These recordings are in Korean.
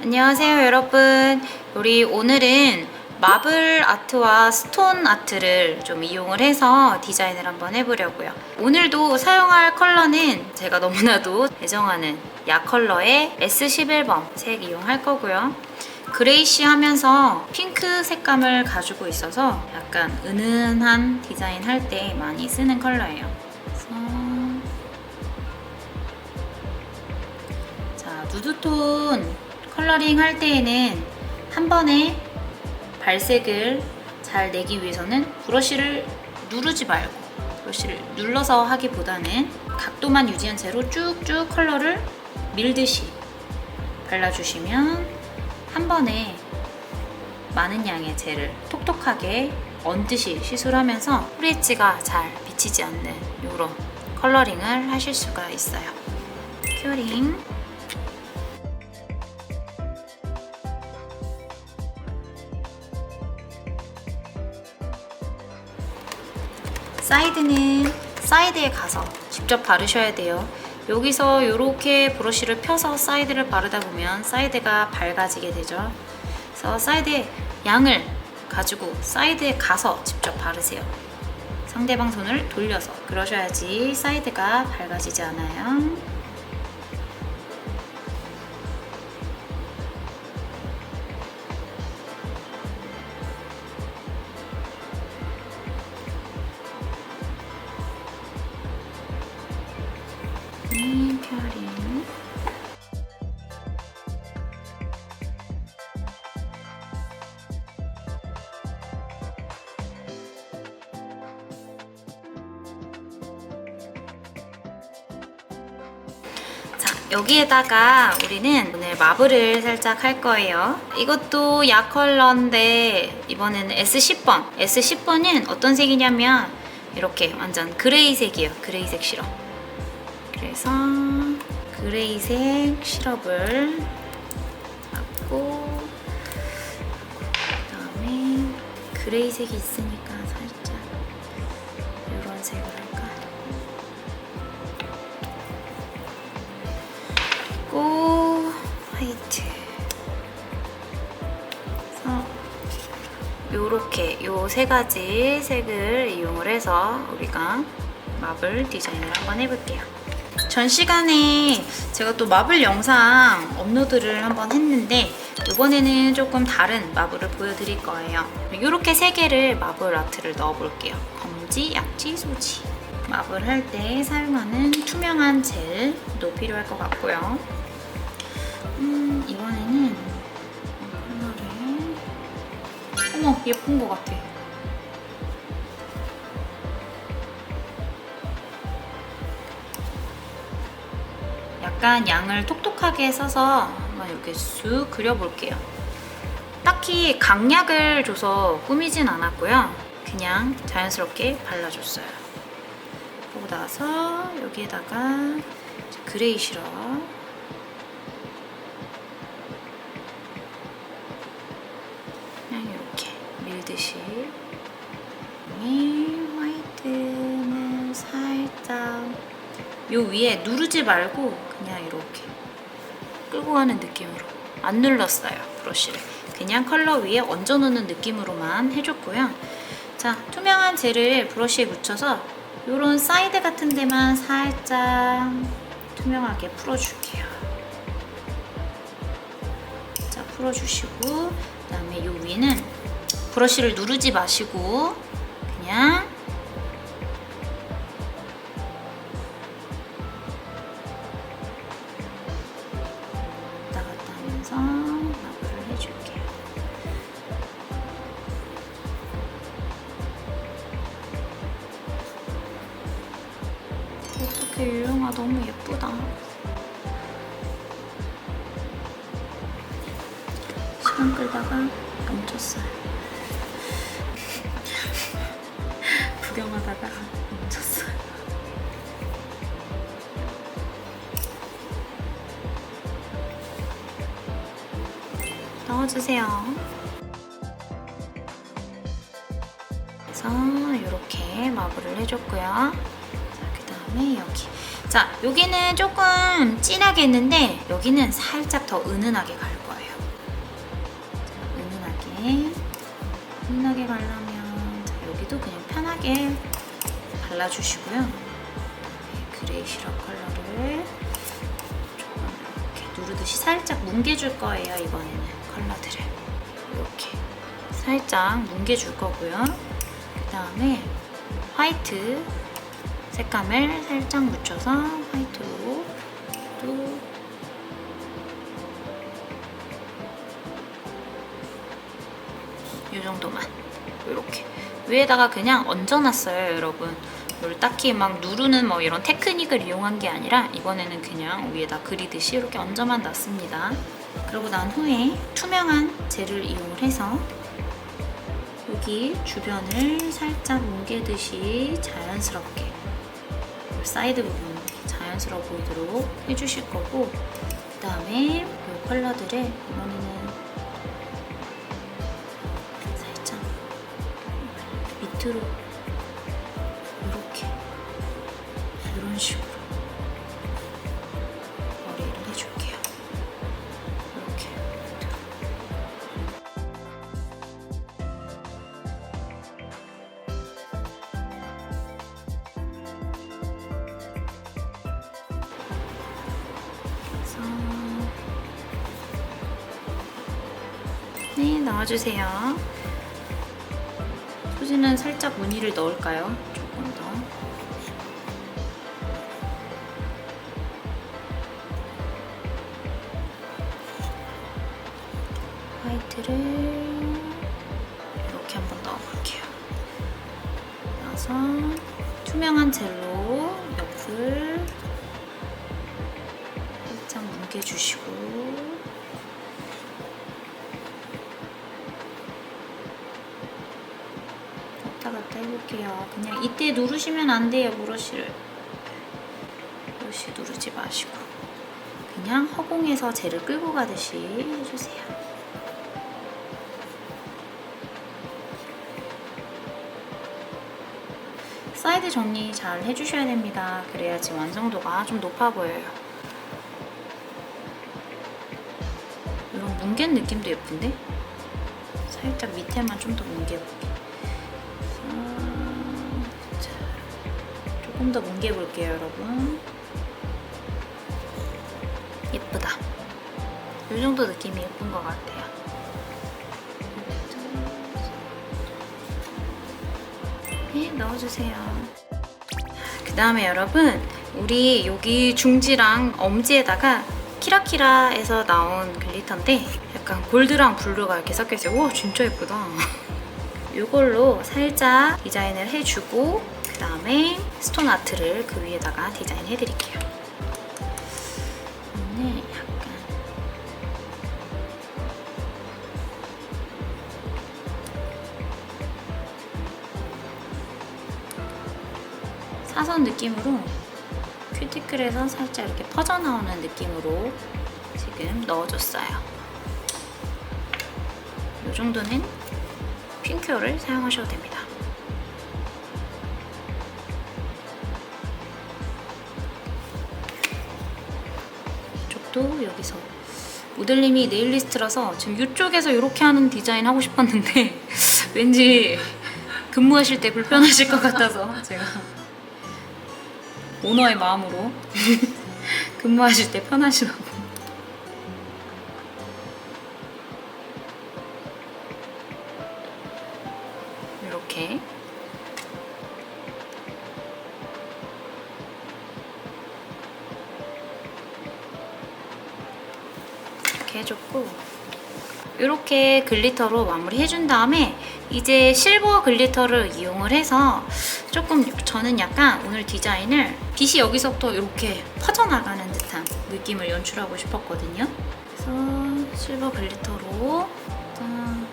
안녕하세요 여러분. 우리 오늘은 마블 아트와 스톤 아트를 좀 이용을 해서 디자인을 한번 해보려고요. 오늘도 사용할 컬러는 제가 너무나도 애정하는 약 컬러의 S11번 색 이용할 거고요. 그레이시 하면서 핑크 색감을 가지고 있어서 약간 은은한 디자인 할 때 많이 쓰는 컬러예요. 누드톤 컬러링 할 때에는 한 번에 발색을 잘 내기 위해서는 브러쉬를 누르지 말고 브러쉬를 눌러서 하기보다는 각도만 유지한 채로 쭉쭉 컬러를 밀듯이 발라주시면 한 번에 많은 양의 젤을 톡톡하게 얹듯이 시술하면서 프레치가 잘 비치지 않는 이런 컬러링을 하실 수가 있어요. 큐링 사이드는 사이드에 가서 직접 바르셔야 돼요. 여기서 이렇게 브러쉬를 펴서 사이드를 바르다 보면 사이드가 밝아지게 되죠. 그래서 사이드에 양을 가지고 사이드에 가서 직접 바르세요. 상대방 손을 돌려서 그러셔야지 사이드가 밝아지지 않아요. 여기에다가 우리는 오늘 마블을 살짝 할 거예요. 이것도 약 컬러인데 이번에는 S10번. S10번은 어떤 색이냐면 이렇게 완전 그레이색이에요. 그레이색 시럽. 그래서 그레이색 시럽을 갖고 그다음에 그레이색이 있으니까 살짝 이런 할 그리고 화이트. 요렇게 요 세 가지 색을 이용을 해서 우리가 마블 디자인을 한번 해볼게요. 전 시간에 제가 또 마블 영상 업로드를 한번 했는데 이번에는 조금 다른 마블을 보여드릴 거예요. 이렇게 세 개를 마블 아트를 넣어볼게요. 검지, 약지, 소지. 마블 할 때 사용하는 투명한 젤도 필요할 것 같고요. 음, 이번에는 컬러를 어머 예쁜 것 같아. 약간 양을 톡톡하게 써서 한번 이렇게 쑥 그려볼게요. 딱히 강약을 줘서 꾸미진 않았고요. 그냥 자연스럽게 발라줬어요. 그러고 나서 여기에다가 그레이 시럽 요 위에 누르지 말고 그냥 이렇게 끌고 가는 느낌으로. 안 눌렀어요 브러쉬를. 그냥 컬러 위에 얹어 놓는 느낌으로만 해줬고요. 자 투명한 젤을 브러쉬에 묻혀서 요런 사이드 같은 데만 살짝 투명하게 풀어줄게요. 자 풀어주시고 그 다음에 요 위는 브러쉬를 누르지 마시고 넣어주세요. 그래서 이렇게 마블을 해줬고요. 자, 그 다음에 여기. 자, 여기는 조금 진하게 했는데 여기는 살짝 더 은은하게 갈 거예요. 다음에 진하게 바르면 자, 여기도 그냥 편하게 발라주시고요. 네, 그레이 시럽 컬러를 조금 이렇게 누르듯이 살짝 뭉개줄 거예요. 이번에는 컬러들을 이렇게 살짝 뭉개줄 거고요. 그 다음에 화이트 색감을 살짝 묻혀서 화이트로 또이 정도만 이렇게. 위에다가 그냥 얹어놨어요 여러분. 뭘 딱히 막 누르는 뭐 이런 테크닉을 이용한 게 아니라 이번에는 그냥 위에다 그리듯이 이렇게 얹어만 놨습니다 그러고 난 후에 투명한 젤을 이용을 해서 여기 주변을 살짝 뭉개듯이 자연스럽게 사이드 부분 자연스러워 보이도록 해주실 거고 그 다음에 이 컬러들을 이번에는 살짝 밑으로 네 나와주세요. 소지는 살짝 무늬를 넣을까요? 조금 더. 화이트를 이렇게 한번 넣어볼게요. 넣어서 투명한 젤로 옆을 살짝 뭉개주시고 왔다 갔다 해볼게요. 그냥 이때 누르시면 안 돼요, 브러쉬를. 브러쉬 누르지 마시고. 그냥 허공에서 젤을 끌고 가듯이 해주세요. 사이드 정리 잘 해주셔야 됩니다. 그래야지 완성도가 좀 높아 보여요. 이런 뭉갠 느낌도 예쁜데? 살짝 밑에만 좀 더 뭉개볼게요. 조금 더 뭉개 볼게요, 여러분. 예쁘다. 이 정도 느낌이 예쁜 것 같아요. 네, 넣어주세요. 그 다음에 여러분, 우리 여기 중지랑 엄지에다가 키라키라에서 나온 글리터인데 약간 골드랑 블루가 이렇게 섞여있어요. 와, 진짜 예쁘다. 이걸로 살짝 디자인을 해주고 그 다음에 스톤 아트를 그 위에다가 디자인 해 드릴게요. 오늘 약간 사선 느낌으로 큐티클에서 살짝 이렇게 퍼져나오는 느낌으로 지금 넣어줬어요. 이 정도는 핑크를 사용하셔도 됩니다. 이쪽도 여기서. 모델님이 네일리스트라서 지금 이쪽에서 이렇게 하는 디자인 하고 싶었는데 왠지 근무하실 때 불편하실 것 같아서 제가 오너의 마음으로 근무하실 때 편하시라고 이렇게 글리터로 마무리 해준 다음에 이제 실버 글리터를 이용을 해서 조금 저는 약간 오늘 디자인을 빛이 여기서부터 이렇게 퍼져나가는 듯한 느낌을 연출하고 싶었거든요. 그래서 실버 글리터로 짠.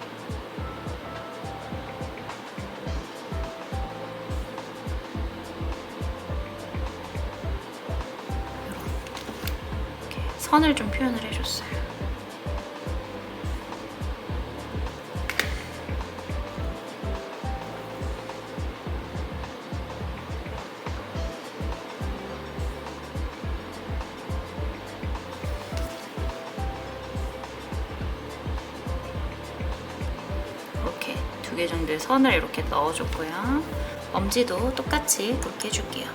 선을 좀 표현을 해줬어요. 선을 이렇게 넣어줬고요. 엄지도 똑같이 그렇게 해줄게요.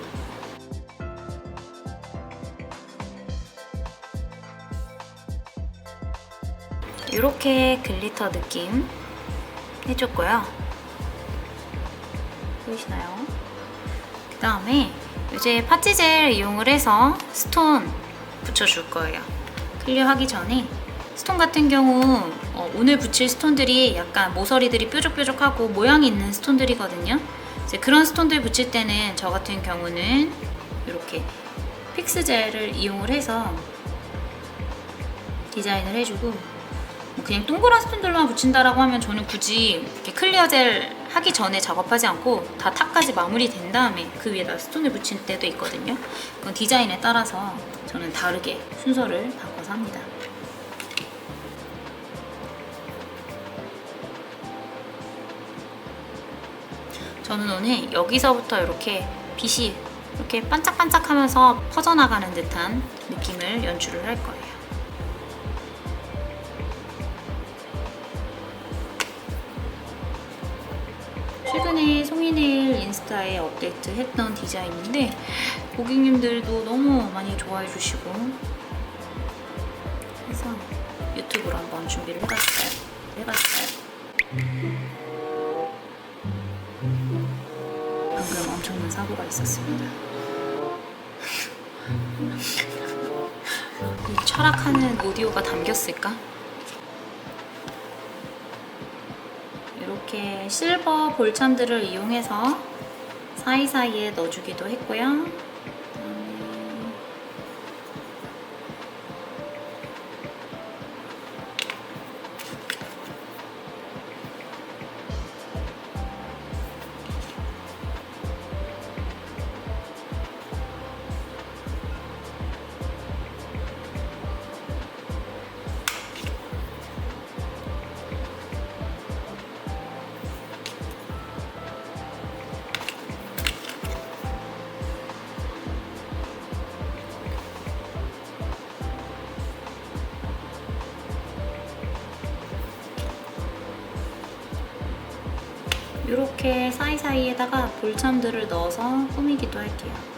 이렇게 글리터 느낌 해줬고요. 보이시나요? 그 다음에 이제 파치젤 이용을 해서 스톤 붙여줄 거예요. 클리어 하기 전에 스톤 같은 경우 어, 오늘 붙일 스톤들이 약간 모서리들이 뾰족뾰족하고 모양이 있는 스톤들이거든요. 이제 그런 스톤들 붙일 때는 저 같은 경우는 이렇게 픽스 젤을 이용을 해서 디자인을 해주고 뭐 그냥 동그란 스톤들만 붙인다라고 하면 저는 굳이 이렇게 클리어 젤 하기 전에 작업하지 않고 다 탑까지 마무리된 다음에 그 위에다 스톤을 붙일 때도 있거든요. 그건 디자인에 따라서 저는 다르게 순서를 바꿔서 합니다. 저는 오늘 여기서부터 이렇게 빛이 이렇게 반짝반짝하면서 퍼져나가는 듯한 느낌을 연출을 할 거예요. 최근에 송이네일 인스타에 업데이트 했던 디자인인데 고객님들도 너무 많이 좋아해 주시고 그래서 유튜브로 한번 준비를 해봤어요. 해봤어요. 있었습니다. 이 철학하는 오디오가 담겼을까? 이렇게 실버 볼참들을 이용해서 사이사이에 넣어주기도 했고요. 사이사이에다가 볼참들을 넣어서 꾸미기도 할게요.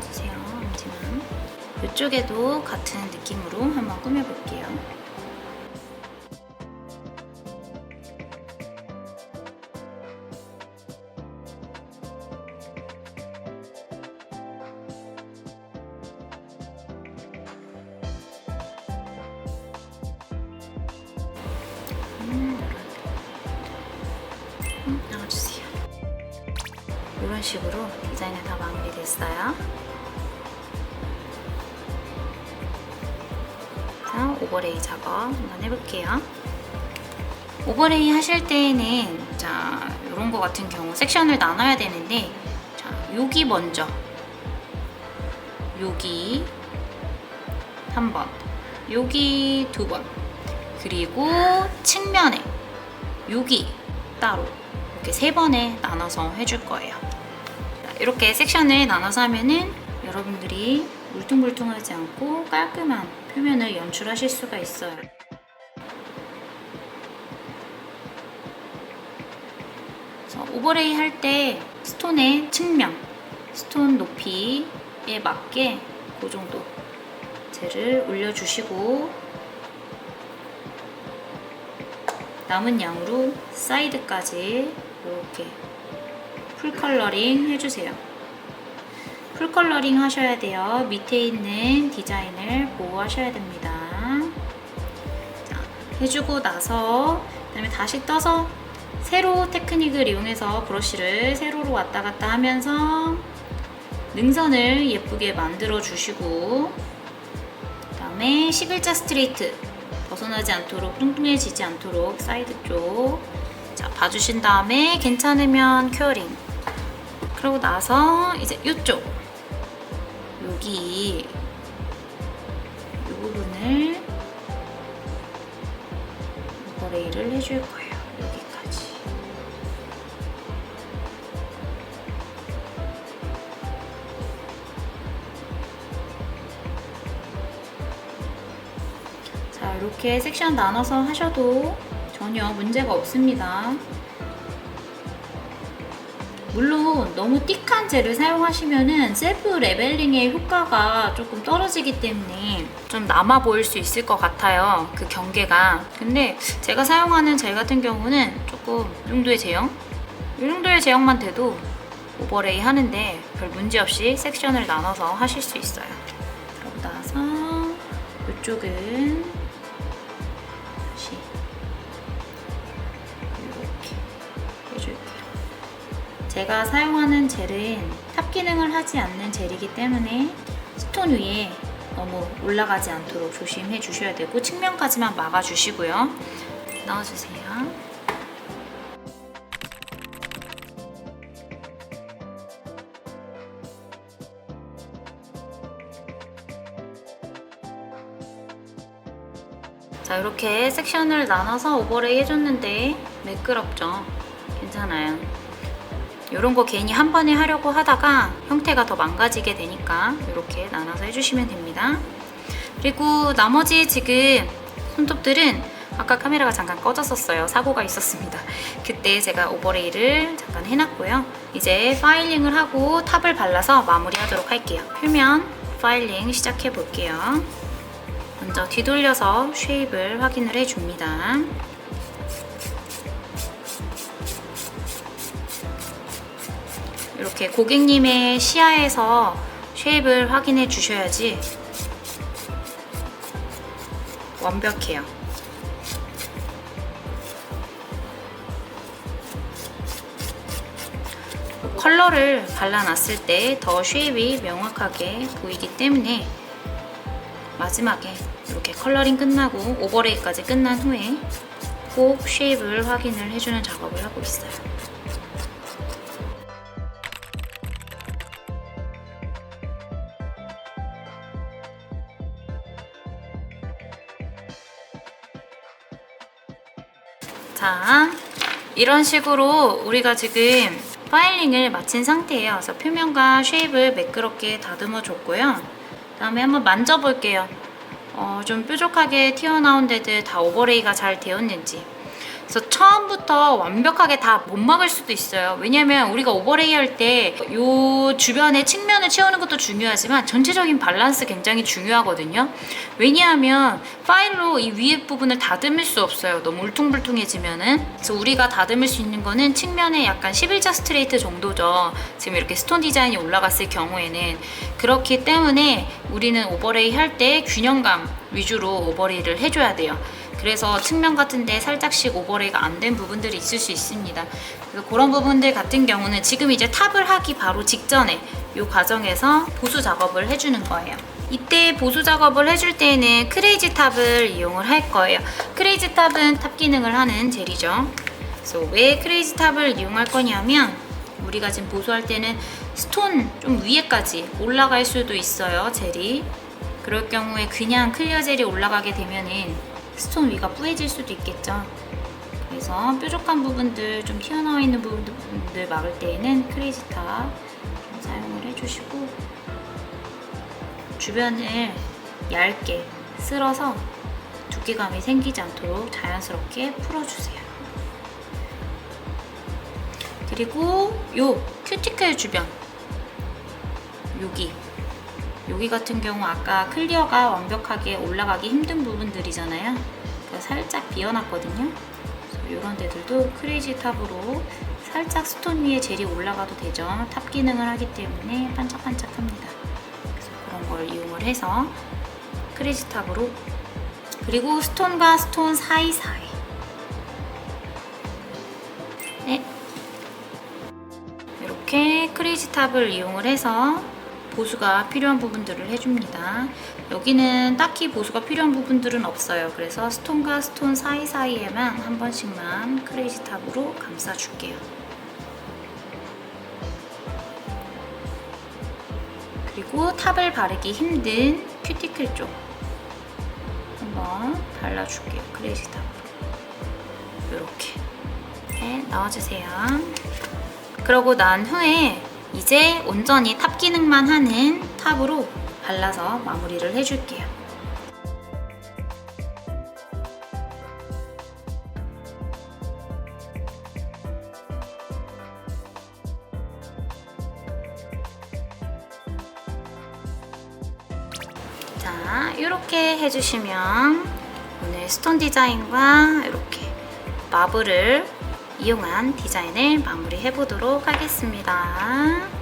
엄지만 이쪽에도 같은 느낌으로 한번 꾸며볼게요. 오버레이 하실 때에는 자, 이런 거 같은 경우 섹션을 나눠야 되는데 자, 여기 먼저 여기 한 번, 여기 두 번, 그리고 측면에 여기 따로 이렇게 세 번에 나눠서 해줄 거예요. 자, 이렇게 섹션을 나눠서 하면은 여러분들이 울퉁불퉁하지 않고 깔끔한 표면을 연출하실 수가 있어요. 그래서 오버레이 할 때 스톤의 측면, 스톤 높이에 맞게 그 정도 젤을 올려주시고 남은 양으로 사이드까지 이렇게 풀 컬러링 해주세요. 풀 컬러링 하셔야 돼요. 밑에 있는 디자인을 보호하셔야 됩니다. 자, 해주고 나서 그다음에 다시 떠서 세로 테크닉을 이용해서 브러쉬를 세로로 왔다 갔다 하면서 능선을 예쁘게 만들어 주시고 그 다음에 11자 스트레이트 벗어나지 않도록 뚱뚱해지지 않도록 사이드 쪽 자, 봐주신 다음에 괜찮으면 큐어링 그러고 나서 이제 이쪽 여기 이 부분을 오버레이를 해줄 거예요. 이렇게 섹션 나눠서 하셔도 전혀 문제가 없습니다. 물론 너무 띡한 젤을 사용하시면은 셀프 레벨링의 효과가 조금 떨어지기 때문에 좀 남아 보일 수 있을 것 같아요. 그 경계가. 근데 제가 사용하는 젤 같은 경우는 조금 이 정도의 제형? 이 정도의 제형만 돼도 오버레이 하는데 별 문제 없이 섹션을 나눠서 하실 수 있어요. 그러고 나서 이쪽은 제가 사용하는 젤은 탑 기능을 하지 않는 젤이기 때문에 스톤 위에 너무 올라가지 않도록 조심해 주셔야 되고 측면까지만 막아 주시고요. 넣어주세요. 자 이렇게 섹션을 나눠서 오버레이 해줬는데 매끄럽죠? 괜찮아요. 이런 거 괜히 한 번에 하려고 하다가 형태가 더 망가지게 되니까 이렇게 나눠서 해주시면 됩니다. 그리고 나머지 지금 손톱들은 아까 카메라가 잠깐 꺼졌었어요. 사고가 있었습니다. 그때 제가 오버레이를 잠깐 해놨고요. 이제 파일링을 하고 탑을 발라서 마무리하도록 할게요. 표면 파일링 시작해 볼게요. 먼저 뒤돌려서 쉐입을 확인을 해줍니다. 이렇게 고객님의 시야에서 쉐입을 확인해 주셔야지 완벽해요. 컬러를 발라놨을 때 더 쉐입이 명확하게 보이기 때문에 마지막에 이렇게 컬러링 끝나고 오버레이까지 끝난 후에 꼭 쉐입을 확인을 해주는 작업을 하고 있어요. 자, 이런 식으로 우리가 지금 파일링을 마친 상태예요. 그래서 표면과 쉐입을 매끄럽게 다듬어 줬고요. 다음에 한번 만져볼게요. 어, 좀 뾰족하게 튀어나온 데들 다 오버레이가 잘 되었는지. 그래서 처음부터 완벽하게 다 못 막을 수도 있어요. 왜냐면 우리가 오버레이 할때이 주변에 측면을 채우는 것도 중요하지만 전체적인 밸런스 굉장히 중요하거든요. 왜냐하면 파일로 이 위에 부분을 다듬을 수 없어요. 너무 울퉁불퉁해지면은. 그래서 우리가 다듬을 수 있는 거는 측면에 약간 11자 스트레이트 정도죠. 지금 이렇게 스톤 디자인이 올라갔을 경우에는. 그렇기 때문에 우리는 오버레이 할 때 균형감 위주로 오버레이를 해줘야 돼요. 그래서 측면 같은데 살짝씩 오버레이가 안 된 부분들이 있을 수 있습니다. 그래서 그런 부분들 같은 경우는 지금 이제 탑을 하기 바로 직전에 이 과정에서 보수 작업을 해주는 거예요. 이때 보수 작업을 해줄 때에는 크레이지 탑을 이용을 할 거예요. 크레이지 탑은 탑 기능을 하는 젤이죠. 그래서 왜 크레이지 탑을 이용할 거냐면 우리가 지금 보수할 때는 스톤 좀 위에까지 올라갈 수도 있어요, 젤이. 그럴 경우에 그냥 클리어 젤이 올라가게 되면은 스톤 위가 뿌얘질 수도 있겠죠. 그래서 뾰족한 부분들, 좀 튀어나와 있는 부분들 막을 때에는 크레이지 탑 사용을 해주시고 주변을 얇게 쓸어서 두께감이 생기지 않도록 자연스럽게 풀어주세요. 그리고 요 큐티클 주변 여기 여기 같은 경우 아까 클리어가 완벽하게 올라가기 힘든 부분들이잖아요. 살짝 비워놨거든요. 그래서 이런 데들도 크레이지 탑으로 살짝 스톤 위에 젤이 올라가도 되죠. 탑 기능을 하기 때문에 반짝반짝합니다. 그래서 그런 걸 이용을 해서 크레이지 탑으로 그리고 스톤과 스톤 사이사이 네. 이렇게 크레이지 탑을 이용을 해서 보수가 필요한 부분들을 해줍니다. 여기는 딱히 보수가 필요한 부분들은 없어요. 그래서 스톤과 스톤 사이사이에만 한 번씩만 크레이지 탑으로 감싸줄게요. 그리고 탑을 바르기 힘든 큐티클 쪽 한번 발라줄게요. 크레이지 탑으로. 이렇게. 네, 넣어주세요. 그러고 난 후에 이제 온전히 탑 기능만 하는 탑으로 발라서 마무리를 해줄게요. 자, 이렇게 해주시면 오늘 스톤 디자인과 이렇게 마블을 이용한 디자인을 마무리 해 보도록 하겠습니다.